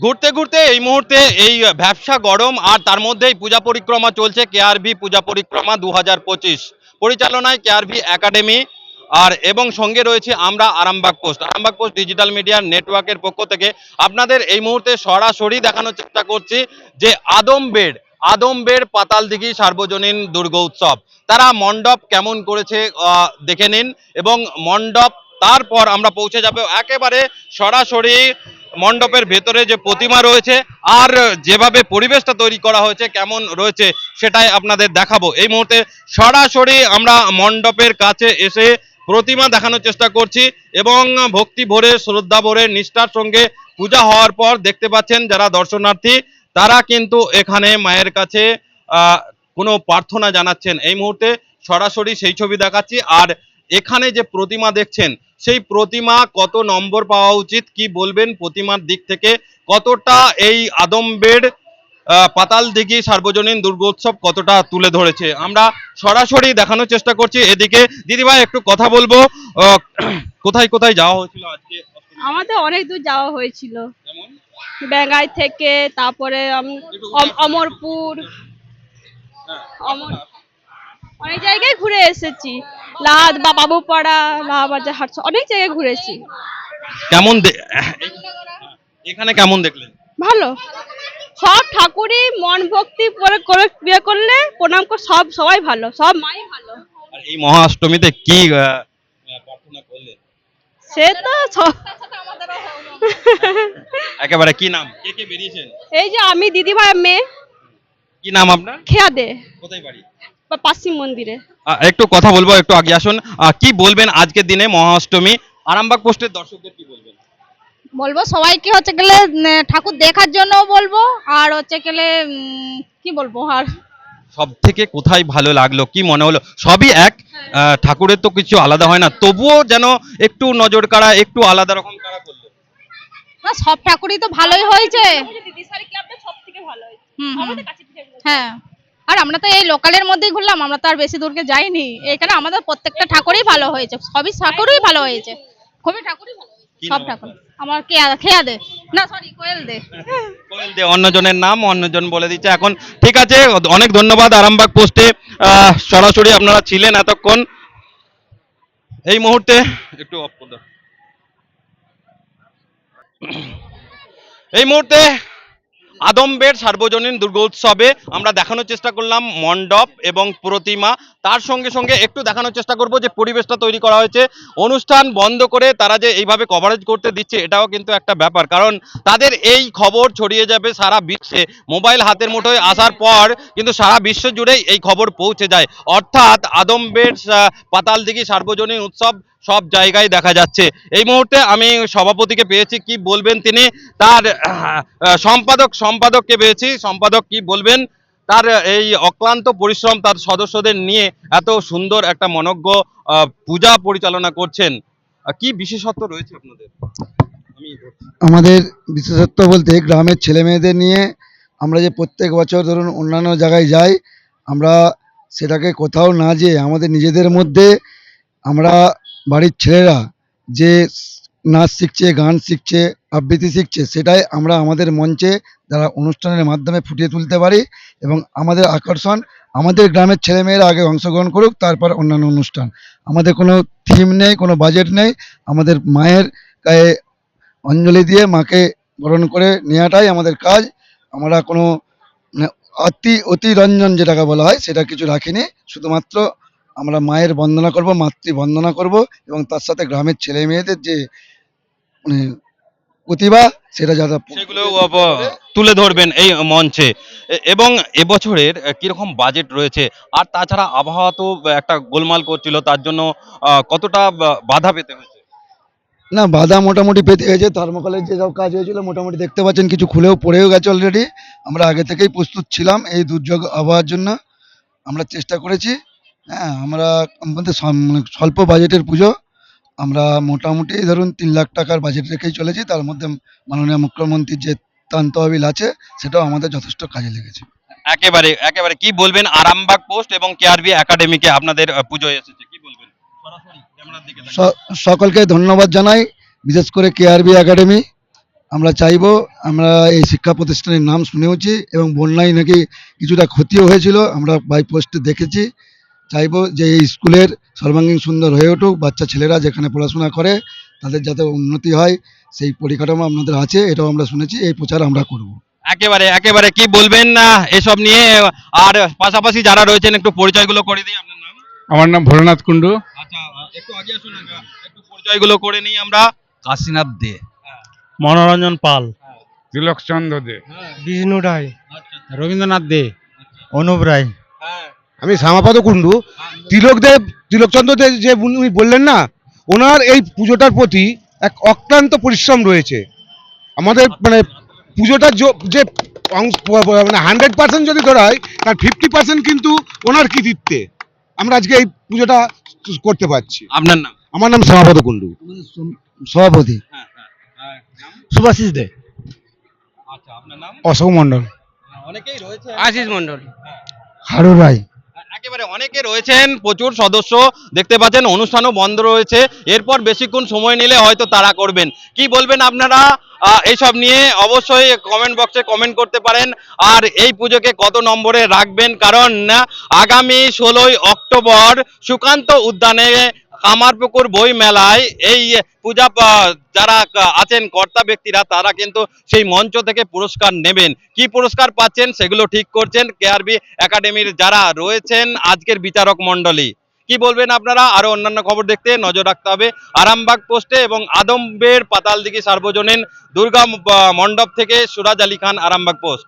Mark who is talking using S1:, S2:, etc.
S1: ঘুরতে ঘুরতে এই মুহূর্তে এই ব্যবসা গরম আর তার মধ্যেই পূজা পরিক্রমা চলছে কেআরভি পূজা পরিক্রমা দু হাজার পঁচিশ। পরিচালনায় কেআরভি একাডেমি আর এবং সঙ্গে রয়েছে আমরা Arambagh post. Arambagh post digital media নেটওয়ার্কের পক্ষ থেকে আপনাদের এই মুহূর্তে সরাসরি দেখানোর চেষ্টা করছি যে আদমবেড় আদমবেড় পাতালদিঘি সার্বজনীন দুর্গোৎসব তারা মণ্ডপ কেমন করেছে দেখে নিন এবং মণ্ডপ তারপর আমরা পৌঁছে যাব। একেবারে সরাসরি মণ্ডপের ভেতরে যে প্রতিমা রয়েছে, আর যেভাবে পরিবেশটা তৈরি করা হয়েছে, কেমন রয়েছে সেটাই আপনাদের দেখাবো। এই মুহূর্তে সরাসরি আমরা মণ্ডপের কাছে এসে প্রতিমা দেখানোর চেষ্টা করছি এবং ভক্তি ভরে, শ্রদ্ধা ভরে, নিষ্ঠার সঙ্গে পূজা হওয়ার পর দেখতে পাচ্ছেন যারা দর্শনার্থী, তারা কিন্তু এখানে মায়ের কাছে কোনো প্রার্থনা জানাচ্ছেন। এই মুহূর্তে সরাসরি সেই ছবি দেখাচ্ছি, আর এখানে যে প্রতিমা দেখছেন সেই প্রতিমা কত নম্বর পাওয়া উচিত? কি বলবেন প্রতিমার দিক থেকে? কতটা এই আদমবেড় পাতাল দিঘি সার্বজনীন দুর্গোৎসব কতটা তুলে ধরেছে? আমরা সরাসরি দেখানোর চেষ্টা করছি। এদিকে দিদিভাই একটু কথা বলব। কোথায় কোথায় যাওয়া হয়েছিল আজকে?
S2: আমাদের অনেক দূর যাওয়া হয়েছিল। বেঙ্গাই থেকে তারপরে অমরপুর। অমর অনেক জায়গায় ঘুরে এসেছি। লাদ বা বাবুপাড়া লাহাবাজার হাটস অনেক জায়গায় ঘুরেছি।
S1: কেমন এখানে কেমন দেখলেন
S2: ভালো। সব ঠাকুরই মন ভক্তি করে করে বিয়ে করলে প্রণাম করে সব সবাই ভালো সব মাই ভালো।
S1: আর এই মহাষ্টমীতে কি প্রার্থনা করলেন
S2: সে তো সব-
S1: একেবারে কি নাম? কে কে বেরিয়েছেন?
S2: এই যে আমি দিদিভাই মেয়ে।
S1: কি নাম আপনার?
S2: খেয়া দে
S1: কোথায় বাড়ি?
S2: বা পাশ্চিম মন্দিরে।
S1: একটু কথা বলব একটু আগে আসুন। কি বলবেন আজকের দিনে মহাষ্টমী? আরামবাগ পোস্টের দর্শকদের কি বলবেন?
S3: বলব সবাইকে হচ্ছে গেলে ঠাকুর দেখার জন্য বলব আর হচ্ছে গেলে কি বলব আর
S1: সব থেকে কোথায় ভালো লাগল কি মনে হলো? সবই এক আহ, ঠাকুরের তো কিছু আলাদা হয় না তবুও যেন একটু নজর কাড়া একটু আলাদা রকম কাড়া করল।
S3: না সব ঠাকুরই তো ভালোই হয়েছে। হ্যাঁ। আর আমরা তো এই লোকালের মধ্যেই ঘুরলাম আমরা তো আর বেশি দূরকে যাইনি। এখানে আমাদের প্রত্যেকটা ঠাকুরই ভালো হয়েছে সবই ঠাকুরই ভালো হয়েছে। খুবই ঠাকুরই ভালো সব ঠাকুর। আমার খেয়া দে না সরি কোয়েল দে
S1: কোয়েল দে অন্যজনের নাম অন্যজন বলে দিচ্ছে। এখন ঠিক আছে অনেক ধন্যবাদ আরামবাগ পোস্টে। আহ, সরাসরি আপনারা ছিলেন এতক্ষণ। এই মুহূর্তে একটু অফ করে এই মুহূর্তে আদমবের সার্বজনীন দুর্গোৎসবে আমরা দেখানোর চেষ্টা করলাম মণ্ডপ এবং প্রতিমা। তার সঙ্গে সঙ্গে একটু দেখানোর চেষ্টা করব যে পরিবেশটা তৈরি করা হয়েছে। অনুষ্ঠান বন্ধ করে তারা যে এইভাবে কভারেজ করতে দিচ্ছে, এটাও কিন্তু একটা ব্যাপার। কারণ তাদের এই খবর ছড়িয়ে যাবে সারা বিশ্বে। মোবাইল হাতের মুঠোয় আসার পর কিন্তু সারা বিশ্ব জুড়েই এই খবর পৌঁছে যায়। অর্থাৎ আদমবের পাতালদিঘি সার্বজনীন উৎসব সব জায়গায় দেখা যাচ্ছে। এই মুহূর্তে আমি সভাপতিকে পেয়েছি, কি বলবেন তিনি? তার সম্পাদক, সম্পাদককে পেয়েছি। সম্পাদক কি বলবেন? তার এই অক্লান্ত পরিশ্রম তার সদস্যদের নিয়ে এত সুন্দর একটা মনজ্ঞ পূজা পরিচালনা করছেন। কি বিশেষত্ব রয়েছে আপনাদের?
S4: আমাদের বিশেষত্ব বলতে গ্রামের ছেলে মেয়েদের নিয়ে আমরা যে প্রত্যেক বছর ধরুন অন্যান্য জায়গায় যাই, আমরা সেটাকে কোথাও না যেয়ে আমাদের নিজেদের মধ্যে আমরা বাড়ির ছেলেরা যে নাচ শিখছে, গান শিখছে, আবৃত্তি শিখছে, সেটাই আমরা আমাদের মঞ্চে দ্বারা অনুষ্ঠানের মাধ্যমে ফুটিয়ে তুলতে পারি এবং আমাদের আকর্ষণ, আমাদের গ্রামের ছেলেমেয়েরা আগে অংশগ্রহণ করুক, তারপর অন্যান্য অনুষ্ঠান। আমাদের কোনো থিম নেই, কোনো বাজেট নেই, আমাদের মায়ের গায়ে অঞ্জলি দিয়ে মাকে বরণ করে নেওয়াটাই আমাদের কাজ। আমরা কোনো মানে অতি, অতিরঞ্জন যেটাকে বলা হয়, সেটা কিছু রাখিনি। শুধুমাত্র আমরা মায়ের বন্দনা করব মাতৃ বন্দনা করব এবং তার সাথে গ্রামের ছেলে মেয়েদের যে মানে প্রতিভা সেটা
S1: সেগুলো তুলে ধরবেন এই মঞ্চে। এবং এবছরের কীরকম বাজেট রয়েছে? আর তাছাড়া আবহাওয়া তো একটা গোলমাল করছিল তার জন্য কতটা বাধা পেতে হয়েছে?
S4: না বাধা মোটামুটি পেতে হয়েছে। থার্মোকলের যেসব কাজ হয়েছিল মোটামুটি দেখতে পাচ্ছেন কিছু খুলেও পড়েও গেছে অলরেডি আমরা আগে থেকেই প্রস্তুত ছিলাম এই দুর্যোগ আবহাওয়ার জন্য। আমরা চেষ্টা করেছি। হ্যাঁ আমরা আমাদের মানে স্বল্প বাজেটের পুজো আমরা মোটামুটি ধরুন তিন লাখ টাকার বাজেট রেখেই চলেছি তার মধ্যে মাননীয় মুখ্যমন্ত্রীর যে তান্ত তহবিল আছে সেটাও আমাদের যথেষ্ট কাজে লেগেছে।
S1: একেবারে একেবারে কি বলবেন আরামবাগ পোস্ট এবং কেআরবি একাডেমিকে আপনাদের পুজোয় এসেছে কি বলবেন?
S4: সকলকে ধন্যবাদ জানাই বিশেষ করে কেআরবি একাডেমি। আমরা চাইব আমরা এই শিক্ষা প্রতিষ্ঠানের নাম শুনেওছি এবং বন্যায় নাকি কিছুটা ক্ষতিও হয়েছিল আমরা বাই পোস্টে দেখেছি। চাইব যে এই স্কুলের সর্বাঙ্গীন সুন্দর হয়ে উঠুক বাচ্চা ছেলেরা যেখানে পড়াশোনা করে তাদের যাতে উন্নতি হয় সেই পরিকাঠামো আপনাদের আছে এটাও আমরা শুনেছি এই প্রচার আমরা করব।
S1: একেবারে একেবারে কি বলবেন না এসব নিয়ে আর পাশাপাশি যারা রয়েছেন একটু পরিচয়গুলো করে দিই আপনার নাম?
S5: আমার নাম ভোলানাথ কুণ্ডু।
S1: আচ্ছা একটু আগে আসুন একটু পরিচয়গুলো করে নিই আমরা।
S6: কাশীনাথ দে।
S7: মনোরঞ্জন পাল।
S5: তিলকচন্দ্র দে।
S7: বিষ্ণু রায়।
S1: আচ্ছা।
S7: রবীন্দ্রনাথ দে। অনুপ রায়।
S1: হ্যাঁ
S8: আমি শ্যামাপদ কুণ্ডু। তিলকদেব তিলকচন্দ্র দেব যে উনি বললেন না ওনার এই পুজোটার প্রতি এক অক্লান্ত পরিশ্রম রয়েছে। আমাদের মানে পুজোটার যে মানে হান্ড্রেড পার্সেন্ট যদি ধরা হয় তার ফিফটি পার্সেন্ট কিন্তু ওনার কৃতিত্বে আমরা আজকে এই পুজোটা করতে পারছি।
S1: আপনার নাম?
S8: আমার নাম শ্যামাপদ কুণ্ডু।
S4: সভাপতি।
S1: হ্যাঁ হ্যাঁ।
S7: সুভাষিস দে।
S1: আচ্ছা আপনার নাম?
S8: অশোক মণ্ডল।
S1: অনেকেই রয়েছে।
S7: আশিস মন্ডল
S4: হারু রায়
S1: একেবারে অনেকে রয়েছেন, প্রচুর সদস্য দেখতে পাচ্ছেন, অনুষ্ঠানও বন্ধ রয়েছে। এরপর বেশিক্ষণ সময় নিলে হয়তো তারা করবেন। কি বলবেন আপনারা? এইসব নিয়ে অবশ্যই কমেন্ট বক্সে কমেন্ট করতে পারেন। আর এই পুজোকে কত নম্বরে রাখবেন? কারণ আগামী ষোলোই অক্টোবর সুকান্ত উদ্যানে কামারপুকুর বই মেলায় এই পূজা যারা আছেন কর্তা ব্যক্তিরা, তারা কিন্তু সেই মঞ্চ থেকে পুরস্কার নেবেন। কি পুরস্কার পাচ্ছেন সেগুলো ঠিক করছেন কেআরবি একাডেমির যারা রয়েছেন আজকের বিচারক মণ্ডলী। কি বলবেন আপনারা? আরও অন্যান্য খবর দেখতে নজর রাখতে হবে। আরামবাগ পোস্টে এবং আদমবের পাতালদিঘি সার্বজনীন দুর্গা মণ্ডপ থেকে সুরাজ আলী খান আরামবাগ পোস্ট।